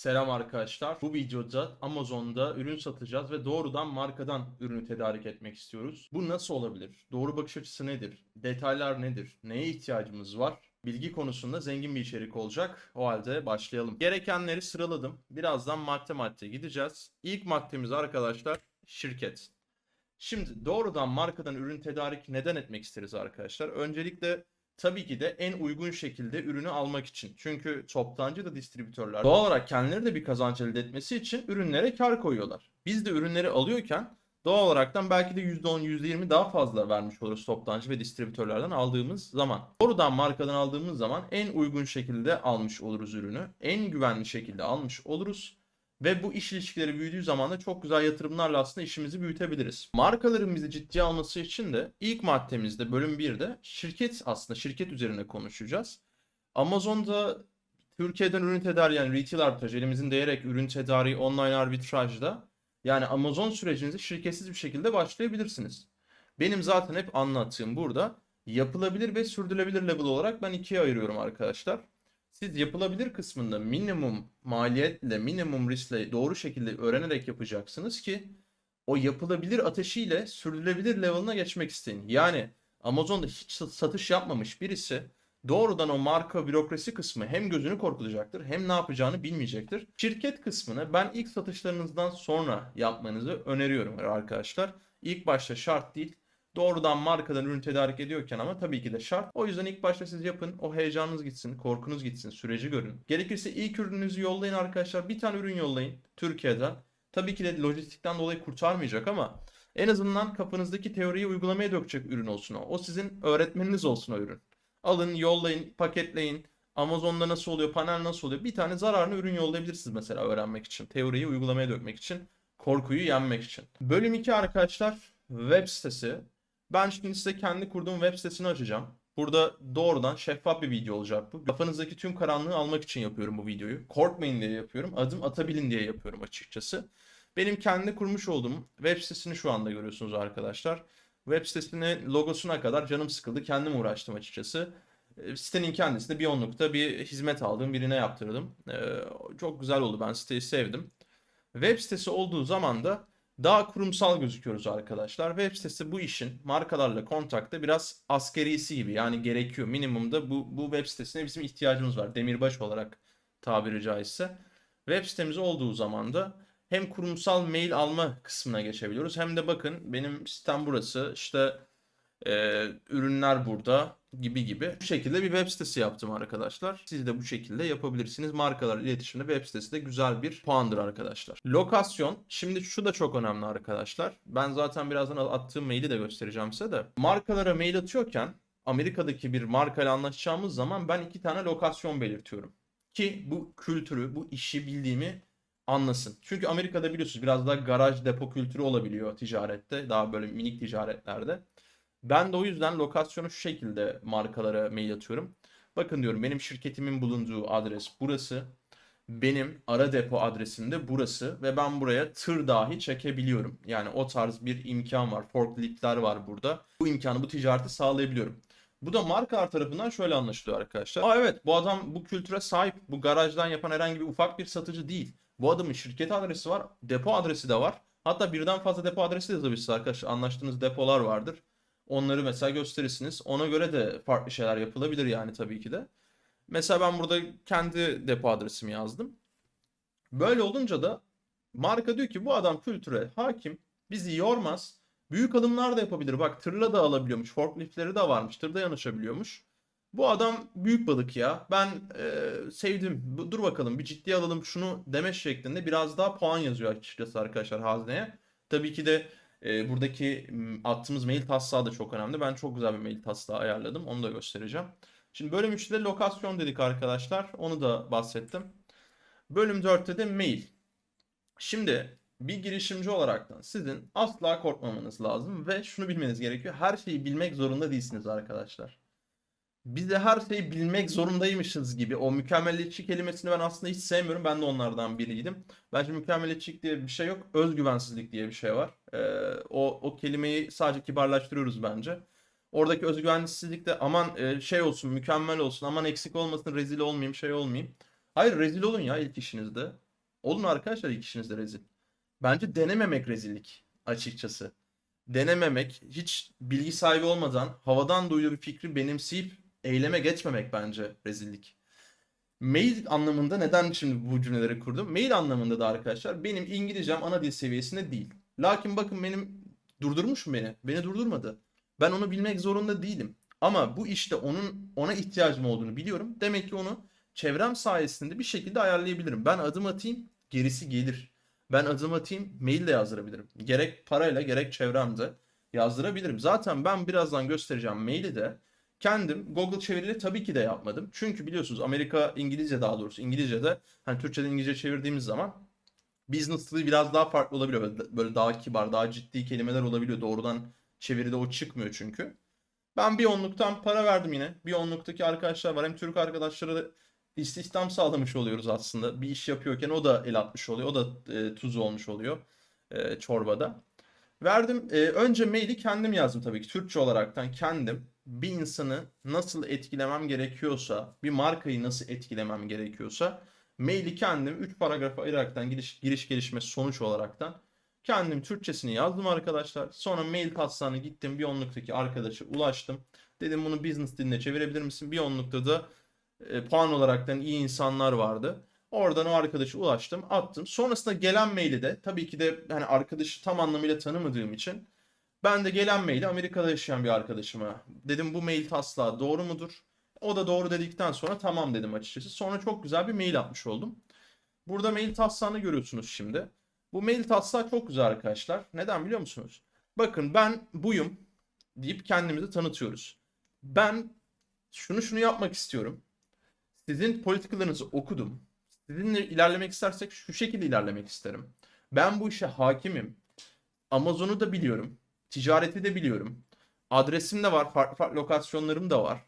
Selam arkadaşlar. Bu videoda Amazon'da ürün satacağız ve doğrudan markadan ürünü tedarik etmek istiyoruz. Bu nasıl olabilir? Doğru bakış açısı nedir? Detaylar nedir? Neye ihtiyacımız var? Bilgi konusunda zengin bir içerik olacak. O halde başlayalım. Gerekenleri sıraladım. Birazdan madde madde gideceğiz. İlk maddemiz arkadaşlar şirket. Şimdi doğrudan markadan ürün tedarik neden etmek isteriz arkadaşlar? Öncelikle tabii ki de en uygun şekilde ürünü almak için. Çünkü toptancı da distribütörler doğal olarak kendileri de bir kazanç elde etmesi için ürünlere kar koyuyorlar. Biz de ürünleri alıyorken doğal olaraktan belki de %10, %20 daha fazla vermiş oluruz toptancı ve distribütörlerden aldığımız zaman. Doğrudan markadan aldığımız zaman en uygun şekilde almış oluruz ürünü. En güvenli şekilde almış oluruz. Ve bu iş ilişkileri büyüdüğü zaman da çok güzel yatırımlarla aslında işimizi büyütebiliriz. Markaların bizi ciddiye alması için de ilk maddemizde bölüm 1'de şirket aslında şirket üzerine konuşacağız. Amazon'da Türkiye'den ürün tedariği yani retail arbitraj elimizin değerek ürün tedariği online arbitrajda yani Amazon sürecinizi şirketsiz bir şekilde başlayabilirsiniz. Benim zaten hep anlattığım burada yapılabilir ve sürdürülebilir level olarak ben ikiye ayırıyorum arkadaşlar. Siz yapılabilir kısmında minimum maliyetle, minimum riskle doğru şekilde öğrenerek yapacaksınız ki o yapılabilir ateşiyle sürdürülebilir level'ına geçmek isteyin. Yani Amazon'da hiç satış yapmamış birisi doğrudan o marka bürokrasi kısmı hem gözünü korkutacaktır hem ne yapacağını bilmeyecektir. Şirket kısmını ben ilk satışlarınızdan sonra yapmanızı öneriyorum arkadaşlar. İlk başta şart değil. Doğrudan markadan ürün tedarik ediyorken ama tabii ki de şart. O yüzden ilk başta siz yapın. O heyecanınız gitsin, korkunuz gitsin, süreci görün. Gerekirse ilk ürününüzü yollayın arkadaşlar. Bir tane ürün yollayın Türkiye'den. Tabii ki de lojistikten dolayı kurtarmayacak ama en azından kafanızdaki teoriyi uygulamaya dökecek ürün olsun o. O sizin öğretmeniniz olsun o ürün. Alın, yollayın, paketleyin. Amazon'da nasıl oluyor, panel nasıl oluyor? Bir tane zararlı ürün yollayabilirsiniz mesela öğrenmek için. Teoriyi uygulamaya dökmek için. Korkuyu yenmek için. Bölüm 2 arkadaşlar web sitesi. Ben şimdi size kendi kurduğum web sitesini açacağım. Burada doğrudan şeffaf bir video olacak bu. Kafanızdaki tüm karanlığı almak için yapıyorum bu videoyu. Korkmayın diye yapıyorum. Adım atabilin diye yapıyorum açıkçası. Benim kendi kurmuş olduğum web sitesini şu anda görüyorsunuz arkadaşlar. Web sitesinin logosuna kadar canım sıkıldı. Kendim uğraştım açıkçası. E, Sitenin kendisinde bir onlukta bir hizmet aldım. Birine yaptırdım. E, Çok güzel oldu. Ben siteyi sevdim. Web sitesi olduğu zaman da daha kurumsal gözüküyoruz arkadaşlar. Web sitesi bu işin markalarla kontakta biraz askerisi gibi yani gerekiyor. Minimumda bu, bu web sitesine bizim ihtiyacımız var. Demirbaş olarak tabiri caizse. Web sitemiz olduğu zaman da hem kurumsal mail alma kısmına geçebiliyoruz hem de bakın benim sitem burası işte e, ürünler burada gibi gibi. Bu şekilde bir web sitesi yaptım arkadaşlar. Siz de bu şekilde yapabilirsiniz. Markalar iletişimde web sitesi de güzel bir puandır arkadaşlar. Lokasyon. Şimdi şu da çok önemli arkadaşlar. Ben zaten birazdan attığım maili de göstereceğim size de. Markalara mail atıyorken Amerika'daki bir markayla anlaşacağımız zaman ben iki tane lokasyon belirtiyorum. Ki bu kültürü, bu işi bildiğimi anlasın. Çünkü Amerika'da biliyorsunuz biraz daha garaj depo kültürü olabiliyor ticarette. Daha böyle minik ticaretlerde. Ben de o yüzden lokasyonu şu şekilde markalara mail atıyorum. Bakın diyorum benim şirketimin bulunduğu adres burası. Benim ara depo adresim de burası ve ben buraya tır dahi çekebiliyorum. Yani o tarz bir imkan var. Forkliftler var burada. Bu imkanı, bu ticareti sağlayabiliyorum. Bu da markalar tarafından şöyle anlaşılıyor arkadaşlar. Aa evet bu adam bu kültüre sahip. Bu garajdan yapan herhangi bir ufak bir satıcı değil. Bu adamın şirket adresi var. Depo adresi de var. Hatta birden fazla depo adresi de yazabilirsiniz arkadaşlar. Anlaştığınız depolar vardır. Onları mesela gösterirsiniz. Ona göre de farklı şeyler yapılabilir yani tabii ki de. Mesela ben burada kendi depo adresimi yazdım. Böyle olunca da marka diyor ki bu adam kültüre hakim. Bizi yormaz. Büyük adımlar da yapabilir. Bak tırla da alabiliyormuş. Forkliftleri de varmış. Tırda yanaşabiliyormuş. Bu adam büyük balık ya. Ben e, sevdim. Dur bakalım bir ciddiye alalım şunu deme şeklinde biraz daha puan yazıyor açıkçası arkadaşlar hazneye. Tabii ki de e, buradaki attığımız mail taslağı da çok önemli. Ben çok güzel bir mail taslağı ayarladım. Onu da göstereceğim. Şimdi bölüm 3'te lokasyon dedik arkadaşlar. Onu da bahsettim. Bölüm 4'te de mail. Şimdi bir girişimci olaraktan sizin asla korkmamanız lazım ve şunu bilmeniz gerekiyor. Her şeyi bilmek zorunda değilsiniz arkadaşlar. Biz de her şeyi bilmek zorundaymışız gibi. O mükemmeliyetçi kelimesini ben aslında hiç sevmiyorum. Ben de onlardan biriydim. Bence mükemmeliyetçilik diye bir şey yok. Özgüvensizlik diye bir şey var. Ee, o, o kelimeyi sadece kibarlaştırıyoruz bence. Oradaki özgüvensizlik de aman e, şey olsun, mükemmel olsun, aman eksik olmasın, rezil olmayayım, şey olmayayım. Hayır rezil olun ya ilk işinizde. Olun arkadaşlar ilk işinizde rezil. Bence denememek rezillik açıkçası. Denememek, hiç bilgi sahibi olmadan havadan duyduğu bir fikri benimseyip eyleme geçmemek bence rezillik. Mail anlamında neden şimdi bu cümleleri kurdum? Mail anlamında da arkadaşlar benim İngilizcem ana dil seviyesinde değil. Lakin bakın benim durdurmuş mu beni? Beni durdurmadı. Ben onu bilmek zorunda değilim. Ama bu işte onun ona ihtiyacım olduğunu biliyorum. Demek ki onu çevrem sayesinde bir şekilde ayarlayabilirim. Ben adım atayım, gerisi gelir. Ben adım atayım, mail de yazdırabilirim. Gerek parayla gerek çevremde yazdırabilirim. Zaten ben birazdan göstereceğim maili de kendim Google çeviriyle tabii ki de yapmadım. Çünkü biliyorsunuz Amerika İngilizce daha doğrusu İngilizce'de hani Türkçeden İngilizce çevirdiğimiz zaman business dili biraz daha farklı olabiliyor. Böyle, böyle daha kibar, daha ciddi kelimeler olabiliyor. Doğrudan çeviride o çıkmıyor çünkü. Ben bir onluktan para verdim yine. Bir onluktaki arkadaşlar var. Hem Türk arkadaşlara da istihdam sağlamış oluyoruz aslında. Bir iş yapıyorken o da el atmış oluyor. O da e, tuz olmuş oluyor e, çorbada. Verdim. E, önce maili kendim yazdım tabii ki. Türkçe olaraktan kendim bir insanı nasıl etkilemem gerekiyorsa, bir markayı nasıl etkilemem gerekiyorsa maili kendim 3 paragrafa ayıraraktan giriş, giriş gelişme sonuç olaraktan kendim Türkçesini yazdım arkadaşlar. Sonra mail taslağını gittim bir onluktaki arkadaşa ulaştım. Dedim bunu business diline çevirebilir misin? Bir onlukta da e, puan olaraktan iyi insanlar vardı. Oradan o arkadaşa ulaştım, attım. Sonrasında gelen maili de tabii ki de hani arkadaşı tam anlamıyla tanımadığım için ben de gelen maili Amerika'da yaşayan bir arkadaşıma dedim bu mail taslağı doğru mudur? O da doğru dedikten sonra tamam dedim açıkçası. Sonra çok güzel bir mail atmış oldum. Burada mail taslağını görüyorsunuz şimdi. Bu mail taslağı çok güzel arkadaşlar. Neden biliyor musunuz? Bakın ben buyum deyip kendimizi tanıtıyoruz. Ben şunu şunu yapmak istiyorum. Sizin politikalarınızı okudum. Sizinle ilerlemek istersek şu şekilde ilerlemek isterim. Ben bu işe hakimim. Amazon'u da biliyorum. Ticareti de biliyorum. Adresim de var. Farklı farklı lokasyonlarım da var.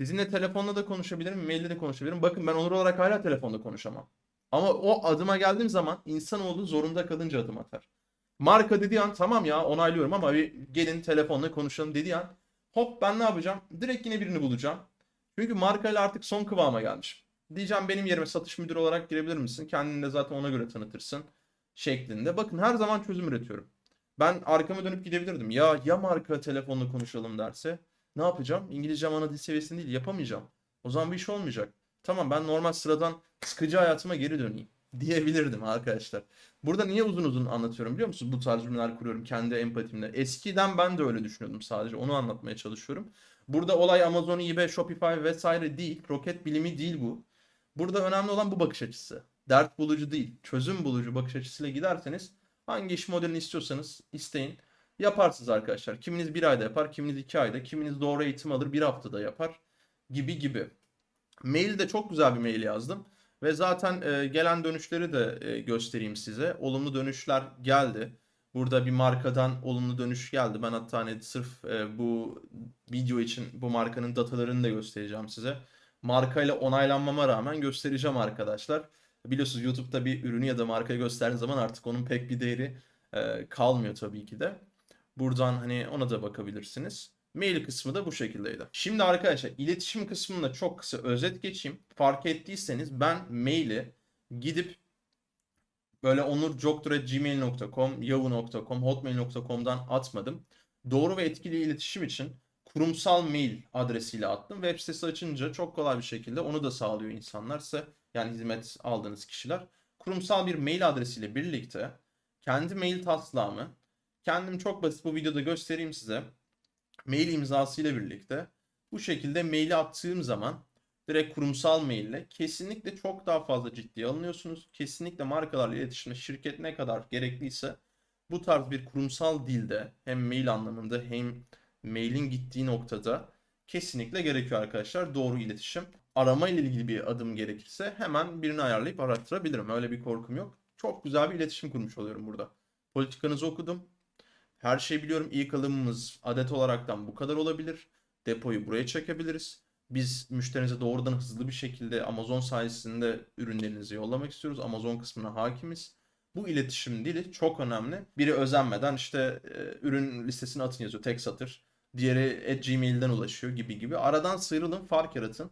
Sizinle telefonla da konuşabilirim, mailde de konuşabilirim. Bakın ben onur olarak hala telefonda konuşamam. Ama o adıma geldiğim zaman insanoğlu zorunda kalınca adım atar. Marka dediği an tamam ya onaylıyorum ama bir gelin telefonla konuşalım dediği an hop ben ne yapacağım? Direkt yine birini bulacağım. Çünkü markayla artık son kıvama gelmiş. Diyeceğim benim yerime satış müdürü olarak girebilir misin? Kendini de zaten ona göre tanıtırsın şeklinde. Bakın her zaman çözüm üretiyorum. Ben arkama dönüp gidebilirdim. Ya ya marka telefonla konuşalım derse ne yapacağım? İngilizcem ana dil seviyesinde değil yapamayacağım. O zaman bu iş olmayacak. Tamam ben normal sıradan sıkıcı hayatıma geri döneyim diyebilirdim arkadaşlar. Burada niye uzun uzun anlatıyorum biliyor musunuz? Bu tarz cümleler kuruyorum kendi empatimle. Eskiden ben de öyle düşünüyordum sadece. Onu anlatmaya çalışıyorum. Burada olay Amazon, eBay, Shopify vesaire değil. Roket bilimi değil bu. Burada önemli olan bu bakış açısı. Dert bulucu değil, çözüm bulucu bakış açısıyla giderseniz hangi iş modelini istiyorsanız isteyin. Yaparsınız arkadaşlar. Kiminiz bir ayda yapar, kiminiz iki ayda, kiminiz doğru eğitim alır bir haftada yapar gibi gibi. Mail de çok güzel bir mail yazdım. Ve zaten e, gelen dönüşleri de e, göstereyim size. Olumlu dönüşler geldi. Burada bir markadan olumlu dönüş geldi. Ben hatta hani sırf e, bu video için bu markanın datalarını da göstereceğim size. Markayla onaylanmama rağmen göstereceğim arkadaşlar. Biliyorsunuz YouTube'da bir ürünü ya da markayı gösterdiğiniz zaman artık onun pek bir değeri e, kalmıyor tabii ki de. Buradan hani ona da bakabilirsiniz. Mail kısmı da bu şekildeydi. Şimdi arkadaşlar iletişim kısmında çok kısa özet geçeyim. Fark ettiyseniz ben maili gidip böyle onurjoktur.gmail.com, yahoo.com, hotmail.com'dan atmadım. Doğru ve etkili iletişim için kurumsal mail adresiyle attım. Web sitesi açınca çok kolay bir şekilde onu da sağlıyor insanlarsa yani hizmet aldığınız kişiler. Kurumsal bir mail adresiyle birlikte kendi mail taslağımı kendim çok basit bu videoda göstereyim size. Mail imzasıyla birlikte bu şekilde maili attığım zaman direkt kurumsal maille kesinlikle çok daha fazla ciddiye alınıyorsunuz. Kesinlikle markalarla iletişimde şirket ne kadar gerekliyse bu tarz bir kurumsal dilde hem mail anlamında hem mailin gittiği noktada kesinlikle gerekiyor arkadaşlar. Doğru iletişim. Arama ile ilgili bir adım gerekirse hemen birini ayarlayıp arattırabilirim. Öyle bir korkum yok. Çok güzel bir iletişim kurmuş oluyorum burada. Politikanızı okudum. Her şeyi biliyorum. İlk alımımız adet olaraktan bu kadar olabilir. Depoyu buraya çekebiliriz. Biz müşterinize doğrudan hızlı bir şekilde Amazon sayesinde ürünlerinizi yollamak istiyoruz. Amazon kısmına hakimiz. Bu iletişim dili çok önemli. Biri özenmeden işte e, ürün listesini atın yazıyor tek satır. Diğeri at gmail'den ulaşıyor gibi gibi. Aradan sıyrılın, fark yaratın.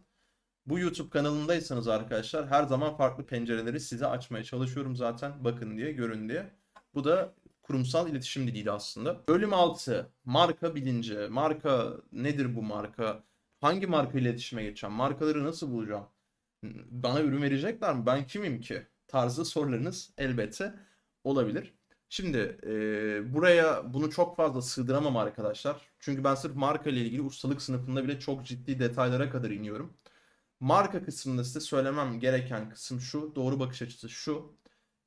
Bu YouTube kanalındaysanız arkadaşlar her zaman farklı pencereleri size açmaya çalışıyorum zaten. Bakın diye, görün diye. Bu da kurumsal iletişim diliydi aslında. Bölüm 6. Marka bilinci. Marka nedir bu marka? Hangi marka iletişime geçeceğim? Markaları nasıl bulacağım? Bana ürün verecekler mi? Ben kimim ki? Tarzı sorularınız elbette olabilir. Şimdi e, buraya bunu çok fazla sığdıramam arkadaşlar. Çünkü ben sırf marka ile ilgili ustalık sınıfında bile çok ciddi detaylara kadar iniyorum. Marka kısmında size söylemem gereken kısım şu. Doğru bakış açısı şu.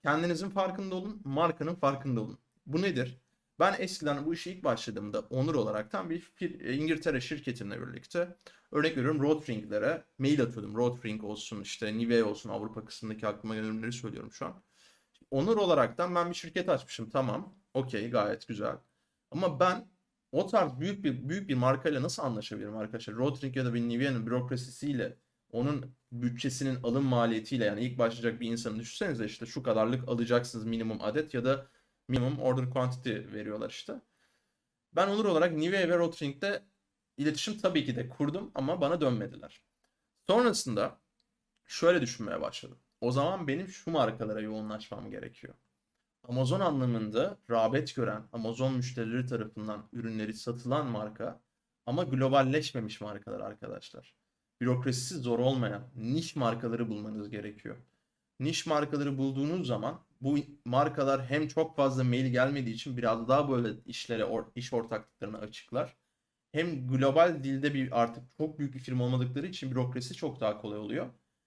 Kendinizin farkında olun, markanın farkında olun. Bu nedir? Ben eskiden bu işe ilk başladığımda Onur olaraktan bir İngiltere şirketimle birlikte örnek veriyorum Rotringlere mail atıyordum. Rotring olsun işte Nivea olsun Avrupa kısmındaki aklıma gelen ürünleri söylüyorum şu an. Onur olaraktan ben bir şirket açmışım tamam. Okey gayet güzel. Ama ben o tarz büyük bir büyük bir markayla nasıl anlaşabilirim arkadaşlar? Rotring ya da bir Nivea'nın bürokrasisiyle onun bütçesinin alım maliyetiyle yani ilk başlayacak bir insanı düşünsenize işte şu kadarlık alacaksınız minimum adet ya da minimum order quantity veriyorlar işte. Ben Onur olarak Nivea ve Rotring'de iletişim tabii ki de kurdum ama bana dönmediler. Sonrasında şöyle düşünmeye başladım. O zaman benim şu markalara yoğunlaşmam gerekiyor. Amazon anlamında rağbet gören, Amazon müşterileri tarafından ürünleri satılan marka ama globalleşmemiş markalar arkadaşlar. Bürokrasisi zor olmayan niş markaları bulmanız gerekiyor. Niş markaları bulduğunuz zaman bu markalar hem çok fazla mail gelmediği için biraz daha böyle işlere, iş ortaklıklarını açıklar. Hem global dilde bir artık çok büyük bir firma olmadıkları için bürokrasi çok daha kolay oluyor.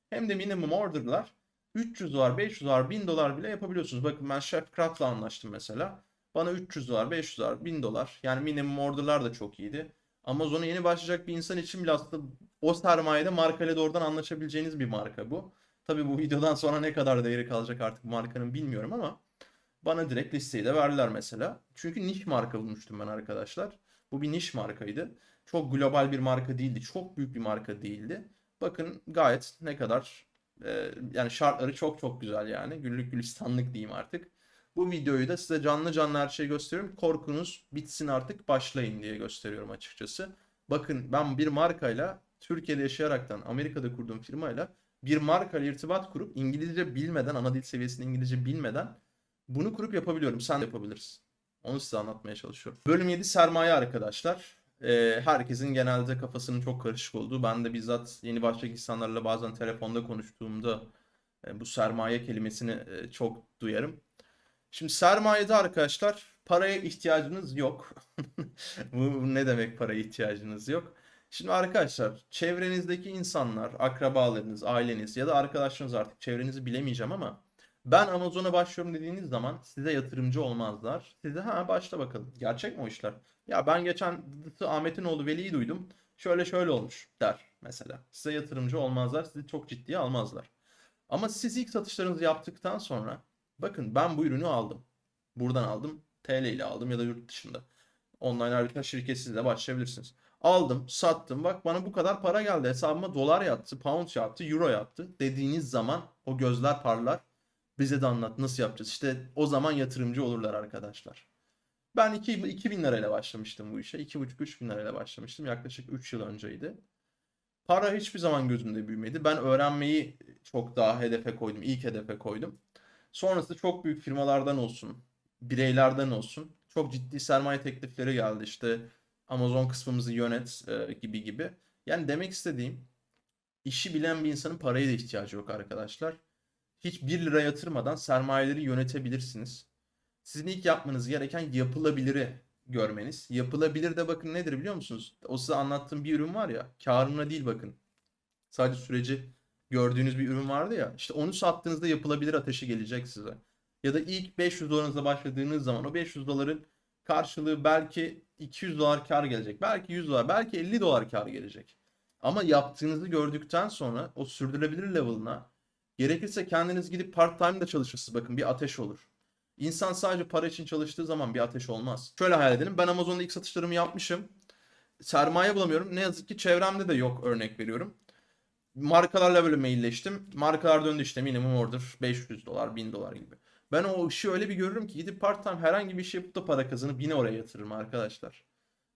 Hem de minimum order'lar 300 dolar, 500 dolar, 1000 dolar bile yapabiliyorsunuz. Bakın ben Chef Craft'la anlaştım mesela. Bana 300 dolar, 500 dolar, 1000 dolar. Yani minimum order'lar da çok iyiydi. Amazon'a yeni başlayacak bir insan için bile aslında o sermayede markayla doğrudan anlaşabileceğiniz bir marka bu. Tabii bu videodan sonra ne kadar değeri kalacak artık markanın bilmiyorum ama bana direkt listeyi de verdiler mesela. Çünkü niş marka bulmuştum ben arkadaşlar. Bu bir niş markaydı. Çok global bir marka değildi. Çok büyük bir marka değildi. Bakın gayet ne kadar e, yani şartları çok çok güzel yani. Güllük gülistanlık diyeyim artık. Bu videoyu da size canlı canlı her şeyi gösteriyorum. Korkunuz bitsin artık başlayın diye gösteriyorum açıkçası. Bakın ben bir markayla Türkiye'de yaşayaraktan Amerika'da kurduğum firmayla bir markayla irtibat kurup İngilizce bilmeden, ana dil seviyesinde İngilizce bilmeden bunu kurup yapabiliyorum. Sen de yapabilirsin. Onu size anlatmaya çalışıyorum. Bölüm 7 sermaye arkadaşlar. Ee, herkesin genelde kafasının çok karışık olduğu. Ben de bizzat yeni başlayacak insanlarla bazen telefonda konuştuğumda e, bu sermaye kelimesini e, çok duyarım. Şimdi sermayede arkadaşlar paraya ihtiyacınız yok. Bu ne demek paraya ihtiyacınız yok? Şimdi arkadaşlar çevrenizdeki insanlar, akrabalarınız, aileniz ya da arkadaşlarınız artık çevrenizi bilemeyeceğim ama ben Amazon'a başlıyorum dediğiniz zaman size yatırımcı olmazlar. Size ha başla bakalım. Gerçek mi o işler? Ya ben geçen Ahmet'in oğlu Veli'yi duydum. Şöyle şöyle olmuş der mesela. Size yatırımcı olmazlar. Sizi çok ciddiye almazlar. Ama siz ilk satışlarınızı yaptıktan sonra bakın ben bu ürünü aldım. Buradan aldım. TL ile aldım ya da yurt dışında. Online harita şirketsiz de başlayabilirsiniz. Aldım, sattım. Bak bana bu kadar para geldi. Hesabıma dolar yattı, pound yattı, euro yattı. Dediğiniz zaman o gözler parlar. Bize de anlat nasıl yapacağız. İşte o zaman yatırımcı olurlar arkadaşlar. Ben 2, 2000 lirayla başlamıştım bu işe. 2,5-3 bin lirayla başlamıştım. Yaklaşık 3 yıl önceydi. Para hiçbir zaman gözümde büyümedi. Ben öğrenmeyi çok daha hedefe koydum. İlk hedefe koydum. Sonrasında çok büyük firmalardan olsun, bireylerden olsun çok ciddi sermaye teklifleri geldi. İşte Amazon kısmımızı yönet e, gibi gibi. Yani demek istediğim işi bilen bir insanın paraya da ihtiyacı yok arkadaşlar. Hiç 1 lira yatırmadan sermayeleri yönetebilirsiniz. Sizin ilk yapmanız gereken yapılabiliri görmeniz. Yapılabilir de bakın nedir biliyor musunuz? O size anlattığım bir ürün var ya. Karına değil bakın. Sadece süreci gördüğünüz bir ürün vardı ya. İşte onu sattığınızda yapılabilir ateşi gelecek size. Ya da ilk 500 dolarınızla başladığınız zaman o 500 doların karşılığı belki 200 dolar kar gelecek. Belki 100 dolar, belki 50 dolar kar gelecek. Ama yaptığınızı gördükten sonra o sürdürülebilir level'ına gerekirse kendiniz gidip part time da çalışırsınız. Bakın bir ateş olur. İnsan sadece para için çalıştığı zaman bir ateş olmaz. Şöyle hayal edelim. Ben Amazon'da ilk satışlarımı yapmışım. Sermaye bulamıyorum. Ne yazık ki çevremde de yok örnek veriyorum. Markalarla böyle mailleştim. Markalar döndü işte minimum order 500 dolar, 1000 dolar gibi. Ben o işi öyle bir görürüm ki gidip part time herhangi bir şey yapıp da para kazanıp yine oraya yatırırım arkadaşlar.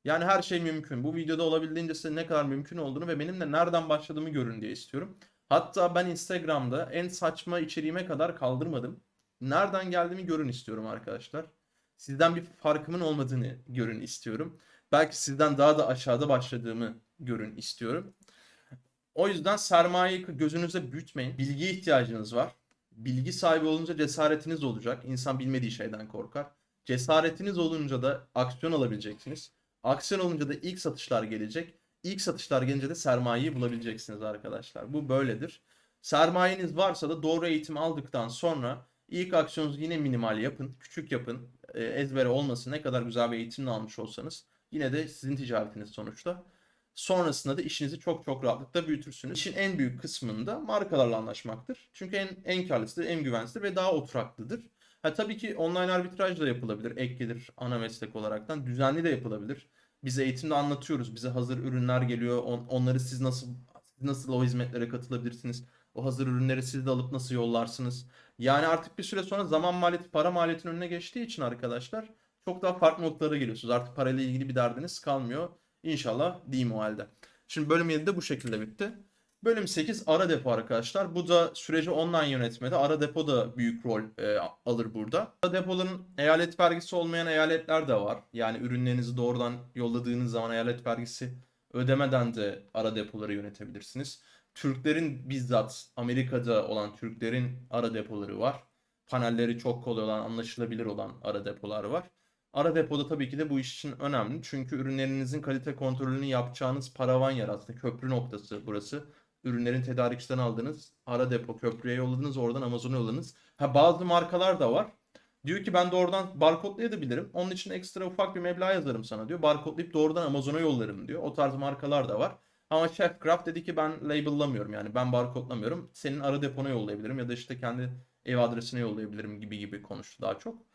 Yani her şey mümkün. Bu videoda olabildiğince size ne kadar mümkün olduğunu ve benim de nereden başladığımı görün diye istiyorum. Hatta ben Instagram'da en saçma içeriğime kadar kaldırmadım. Nereden geldiğimi görün istiyorum arkadaşlar. Sizden bir farkımın olmadığını görün istiyorum. Belki sizden daha da aşağıda başladığımı görün istiyorum. O yüzden sermayeyi gözünüze büyütmeyin. Bilgiye ihtiyacınız var. Bilgi sahibi olunca cesaretiniz olacak. İnsan bilmediği şeyden korkar. Cesaretiniz olunca da aksiyon alabileceksiniz. Aksiyon olunca da ilk satışlar gelecek. İlk satışlar gelince de sermayeyi bulabileceksiniz arkadaşlar. Bu böyledir. Sermayeniz varsa da doğru eğitim aldıktan sonra ilk aksiyonunuzu yine minimal yapın. Küçük yapın. E, ezbere olmasın. Ne kadar güzel bir eğitim almış olsanız. Yine de sizin ticaretiniz sonuçta. Sonrasında da işinizi çok çok rahatlıkla büyütürsünüz. İşin en büyük kısmında markalarla anlaşmaktır. Çünkü en, en karlısı, en güvenlisidir ve daha oturaklıdır. Ha, tabii ki online arbitraj da yapılabilir. Ek gelir ana meslek olaraktan. Düzenli de yapılabilir. Biz eğitimde anlatıyoruz. Bize hazır ürünler geliyor. On- onları siz nasıl nasıl o hizmetlere katılabilirsiniz? O hazır ürünleri siz de alıp nasıl yollarsınız? Yani artık bir süre sonra zaman maliyeti, para maliyetinin önüne geçtiği için arkadaşlar çok daha farklı noktalara geliyorsunuz. Artık parayla ilgili bir derdiniz kalmıyor. İnşallah diyeyim o halde. Şimdi bölüm 7 de bu şekilde bitti. Bölüm 8 ara depo arkadaşlar. Bu da süreci online yönetmede. Ara depo da büyük rol e, alır burada. Ara depoların eyalet vergisi olmayan eyaletler de var. Yani ürünlerinizi doğrudan yolladığınız zaman eyalet vergisi ödemeden de ara depoları yönetebilirsiniz. Türklerin bizzat Amerika'da olan Türklerin ara depoları var. Panelleri çok kolay olan, anlaşılabilir olan ara depolar var. Ara depoda tabii ki de bu iş için önemli. Çünkü ürünlerinizin kalite kontrolünü yapacağınız paravan yer aslında. Köprü noktası burası. Ürünlerin tedarikçiden aldınız. Ara depo köprüye yolladınız. Oradan Amazon'a yolladınız. Ha, bazı markalar da var. Diyor ki ben doğrudan barkodlayabilirim. Onun için ekstra ufak bir meblağ yazarım sana diyor. Barkodlayıp doğrudan Amazon'a yollarım diyor. O tarz markalar da var. Ama Chef Craft dedi ki ben label'lamıyorum yani ben barkodlamıyorum. Senin ara depona yollayabilirim ya da işte kendi ev adresine yollayabilirim gibi gibi konuştu daha çok.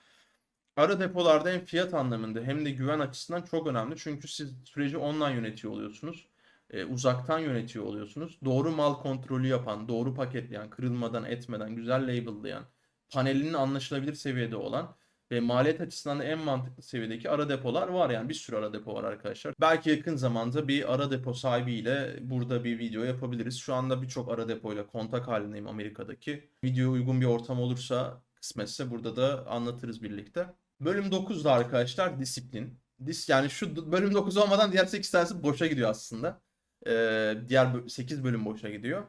Ara depolarda hem fiyat anlamında hem de güven açısından çok önemli. Çünkü siz süreci online yönetiyor oluyorsunuz. E, uzaktan yönetiyor oluyorsunuz. Doğru mal kontrolü yapan, doğru paketleyen, kırılmadan etmeden, güzel label'layan, panelinin anlaşılabilir seviyede olan ve maliyet açısından da en mantıklı seviyedeki ara depolar var. Yani bir sürü ara depo var arkadaşlar. Belki yakın zamanda bir ara depo sahibiyle burada bir video yapabiliriz. Şu anda birçok ara depoyla kontak halindeyim Amerika'daki. Video uygun bir ortam olursa kısmetse burada da anlatırız birlikte. Bölüm 9'da arkadaşlar disiplin. Dis yani şu bölüm 9 olmadan diğer 8 tanesi boşa gidiyor aslında. Ee, diğer 8 bölüm boşa gidiyor.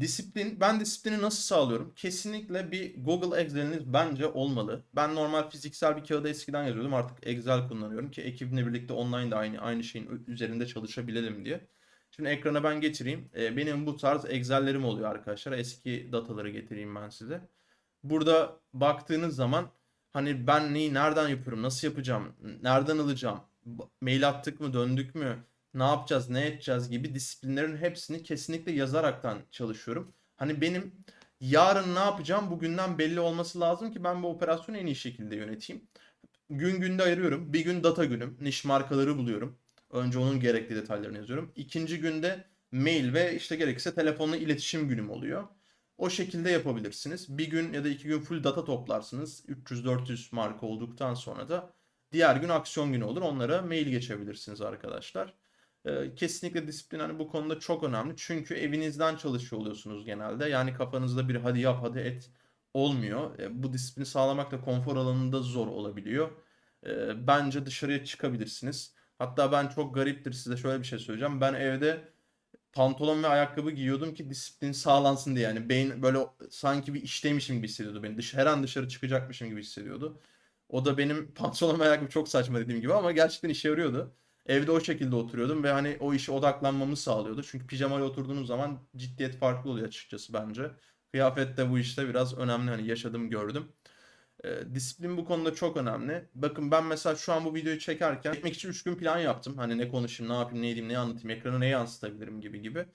Disiplin, ben disiplini nasıl sağlıyorum? Kesinlikle bir Google Excel'iniz bence olmalı. Ben normal fiziksel bir kağıda eskiden yazıyordum. Artık Excel kullanıyorum ki ekibimle birlikte online de aynı aynı şeyin üzerinde çalışabilelim diye. Şimdi ekrana ben getireyim. Ee, benim bu tarz Excel'lerim oluyor arkadaşlar. Eski dataları getireyim ben size. Burada baktığınız zaman hani ben neyi nereden yapıyorum, nasıl yapacağım, nereden alacağım, mail attık mı, döndük mü, ne yapacağız, ne edeceğiz gibi disiplinlerin hepsini kesinlikle yazaraktan çalışıyorum. Hani benim yarın ne yapacağım bugünden belli olması lazım ki ben bu operasyonu en iyi şekilde yöneteyim. Gün günde ayırıyorum. Bir gün data günüm. Niş markaları buluyorum. Önce onun gerekli detaylarını yazıyorum. İkinci günde mail ve işte gerekirse telefonla iletişim günüm oluyor. O şekilde yapabilirsiniz. Bir gün ya da iki gün full data toplarsınız. 300-400 marka olduktan sonra da diğer gün aksiyon günü olur. Onlara mail geçebilirsiniz arkadaşlar. Kesinlikle disiplin hani bu konuda çok önemli. Çünkü evinizden çalışıyor oluyorsunuz genelde. Yani kafanızda bir hadi yap hadi et olmuyor. Bu disiplini sağlamak da konfor alanında zor olabiliyor. Bence dışarıya çıkabilirsiniz. Hatta ben çok gariptir size şöyle bir şey söyleyeceğim. Ben evde pantolon ve ayakkabı giyiyordum ki disiplin sağlansın diye. Yani beyin böyle sanki bir işteymişim gibi hissediyordu beni. Dış, her an dışarı çıkacakmışım gibi hissediyordu. O da benim pantolon ve ayakkabı çok saçma dediğim gibi ama gerçekten işe yarıyordu. Evde o şekilde oturuyordum ve hani o işe odaklanmamı sağlıyordu. Çünkü pijamayla oturduğunuz zaman ciddiyet farklı oluyor açıkçası bence. Kıyafet de bu işte biraz önemli hani yaşadım gördüm. E, disiplin bu konuda çok önemli. Bakın ben mesela şu an bu videoyu çekerken çekmek için 3 gün plan yaptım. Hani ne konuşayım, ne yapayım, ne edeyim, ne anlatayım, ekrana ne yansıtabilirim gibi gibi.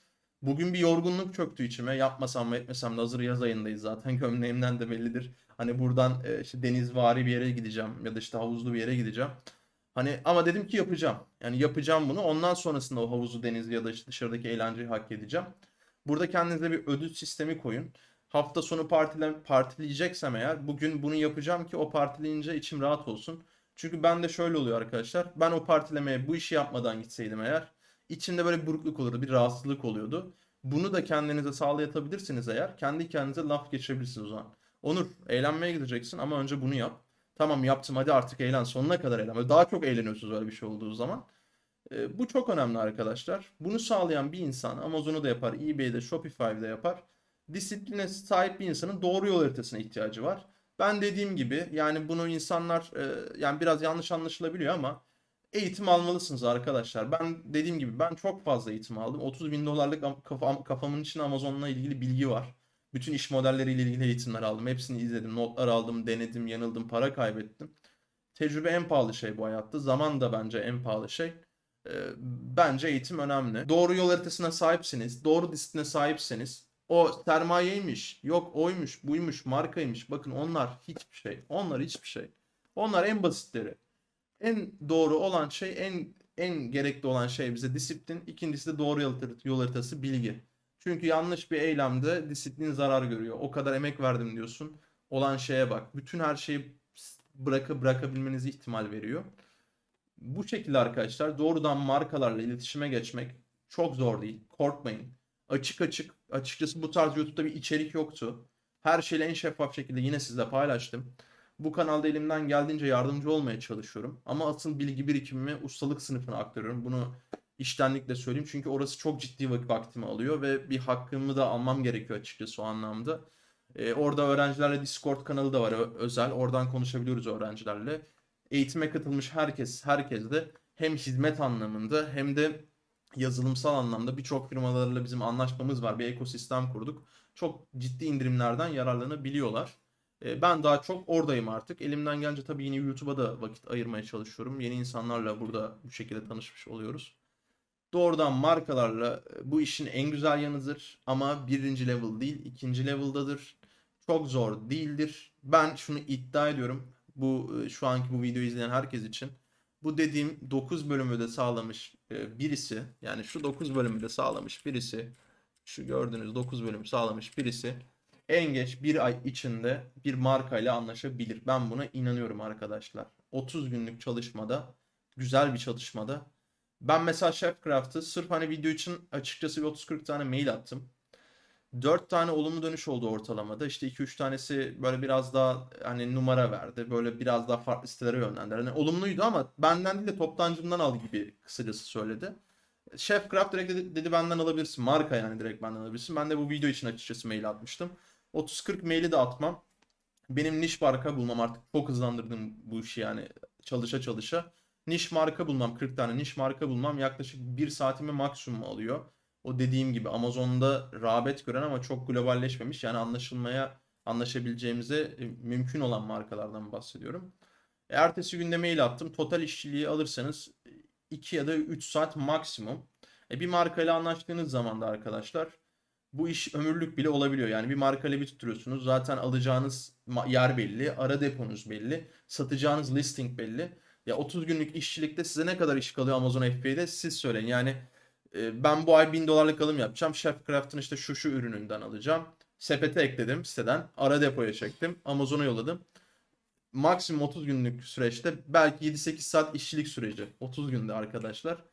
Bugün bir yorgunluk çöktü içime. Yapmasam mı etmesem de hazır yaz ayındayız zaten. Gömleğimden de bellidir. Hani buradan e, işte denizvari bir yere gideceğim ya da işte havuzlu bir yere gideceğim. Hani ama dedim ki yapacağım. Yani yapacağım bunu. Ondan sonrasında o havuzu, denizi ya da işte dışarıdaki eğlenceyi hak edeceğim. Burada kendinize bir ödül sistemi koyun. Hafta sonu partile, partileyeceksem eğer bugün bunu yapacağım ki o partileyince içim rahat olsun. Çünkü ben de şöyle oluyor arkadaşlar. Ben o partilemeye bu işi yapmadan gitseydim eğer içinde böyle bir burukluk olurdu, bir rahatsızlık oluyordu. Bunu da kendinize sağlayabilirsiniz eğer. Kendi kendinize laf geçirebilirsiniz o zaman. Onur, eğlenmeye gideceksin ama önce bunu yap. Tamam yaptım hadi artık eğlen sonuna kadar eğlen. Böyle daha çok eğleniyorsunuz öyle bir şey olduğu zaman. Ee, bu çok önemli arkadaşlar. Bunu sağlayan bir insan Amazon'u da yapar, eBay'de, Shopify'de yapar. Disipline sahip bir insanın doğru yol haritasına ihtiyacı var. Ben dediğim gibi yani bunu insanlar e, yani biraz yanlış anlaşılabiliyor ama eğitim almalısınız arkadaşlar. Ben dediğim gibi ben çok fazla eğitim aldım. 30 bin dolarlık am- kafam, kafamın içinde Amazon'la ilgili bilgi var. Bütün iş modelleriyle ilgili eğitimler aldım. Hepsini izledim, notlar aldım, denedim, yanıldım, para kaybettim. Tecrübe en pahalı şey bu hayatta. Zaman da bence en pahalı şey. Ee, bence eğitim önemli. Doğru yol haritasına sahipsiniz, doğru disipline sahipseniz o sermayeymiş, yok oymuş, buymuş, markaymış. Bakın onlar hiçbir şey. Onlar hiçbir şey. Onlar en basitleri. En doğru olan şey, en en gerekli olan şey bize disiplin. İkincisi de doğru yol haritası bilgi. Çünkü yanlış bir eylemde disiplin zarar görüyor. O kadar emek verdim diyorsun. Olan şeye bak. Bütün her şeyi bırakıp bırakabilmenizi ihtimal veriyor. Bu şekilde arkadaşlar doğrudan markalarla iletişime geçmek çok zor değil. Korkmayın. Açık açık açıkçası bu tarz YouTube'da bir içerik yoktu. Her şeyi en şeffaf şekilde yine sizle paylaştım. Bu kanalda elimden geldiğince yardımcı olmaya çalışıyorum. Ama asıl bilgi birikimimi ustalık sınıfına aktarıyorum. Bunu iştenlikle söyleyeyim. Çünkü orası çok ciddi vak- vaktimi alıyor ve bir hakkımı da almam gerekiyor açıkçası o anlamda. Ee, orada öğrencilerle Discord kanalı da var özel. Oradan konuşabiliyoruz öğrencilerle. Eğitime katılmış herkes, herkes de hem hizmet anlamında hem de yazılımsal anlamda birçok firmalarla bizim anlaşmamız var. Bir ekosistem kurduk. Çok ciddi indirimlerden yararlanabiliyorlar. E, Ben daha çok oradayım artık. Elimden gelince tabii yine YouTube'a da vakit ayırmaya çalışıyorum. Yeni insanlarla burada bu şekilde tanışmış oluyoruz. Doğrudan markalarla e, bu işin en güzel yanıdır. Ama birinci level değil, ikinci level'dadır. Çok zor değildir. Ben şunu iddia ediyorum. Bu e, şu anki bu videoyu izleyen herkes için. Bu dediğim 9 bölümü de sağlamış e, birisi, yani şu 9 bölümü de sağlamış birisi, şu gördüğünüz 9 bölüm sağlamış birisi en geç bir ay içinde bir markayla anlaşabilir. Ben buna inanıyorum arkadaşlar. 30 günlük çalışmada, güzel bir çalışmada. Ben mesela Chefcraft'ı sırf hani video için açıkçası bir 30-40 tane mail attım. 4 tane olumlu dönüş oldu ortalamada. İşte 2-3 tanesi böyle biraz daha hani numara verdi. Böyle biraz daha farklı sitelere yönlendirdi. Hani olumluydu ama benden değil de toptancımdan al gibi kısacası söyledi. Chefcraft direkt dedi, dedi benden alabilirsin. Marka yani direkt benden alabilirsin. Ben de bu video için açıkçası mail atmıştım. 30-40 maili de atmam. Benim niş marka bulmam artık çok hızlandırdım bu işi yani çalışa çalışa. Niş marka bulmam 40 tane niş marka bulmam yaklaşık 1 saatimi maksimum alıyor. O dediğim gibi Amazon'da rağbet gören ama çok globalleşmemiş yani anlaşılmaya anlaşabileceğimize e, mümkün olan markalardan bahsediyorum. E, ertesi günde mail attım. Total işçiliği alırsanız 2 ya da 3 saat maksimum. E, bir markayla anlaştığınız zaman da arkadaşlar bu iş ömürlük bile olabiliyor. Yani bir markayla bir tutturuyorsunuz. Zaten alacağınız yer belli, ara deponuz belli, satacağınız listing belli. Ya 30 günlük işçilikte size ne kadar iş kalıyor Amazon FBA'de siz söyleyin. Yani e, ben bu ay 1000 dolarlık alım yapacağım. Chefcraft'ın işte şu şu ürününden alacağım. Sepete ekledim siteden. Ara depoya çektim. Amazon'a yolladım. Maksimum 30 günlük süreçte belki 7-8 saat işçilik süreci. 30 günde arkadaşlar.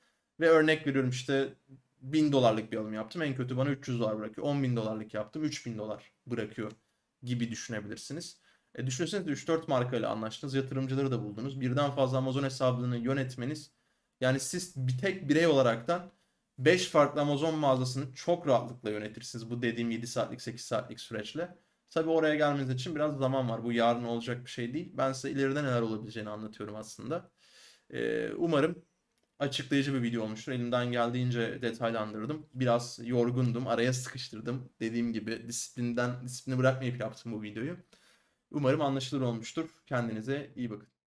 Ve örnek veriyorum işte 1000 dolarlık bir alım yaptım. En kötü bana 300 dolar bırakıyor. 10 bin dolarlık yaptım. 3000 dolar bırakıyor gibi düşünebilirsiniz. E düşünsenize 3-4 markayla anlaştınız. Yatırımcıları da buldunuz. Birden fazla Amazon hesabını yönetmeniz. Yani siz bir tek birey olaraktan 5 farklı Amazon mağazasını çok rahatlıkla yönetirsiniz. Bu dediğim 7 saatlik 8 saatlik süreçle. Tabii oraya gelmeniz için biraz zaman var. Bu yarın olacak bir şey değil. Ben size ileride neler olabileceğini anlatıyorum aslında. E, umarım açıklayıcı bir video olmuştur. Elimden geldiğince detaylandırdım. Biraz yorgundum. Araya sıkıştırdım. Dediğim gibi disiplinden disiplini bırakmayıp yaptım bu videoyu. Umarım anlaşılır olmuştur. Kendinize iyi bakın.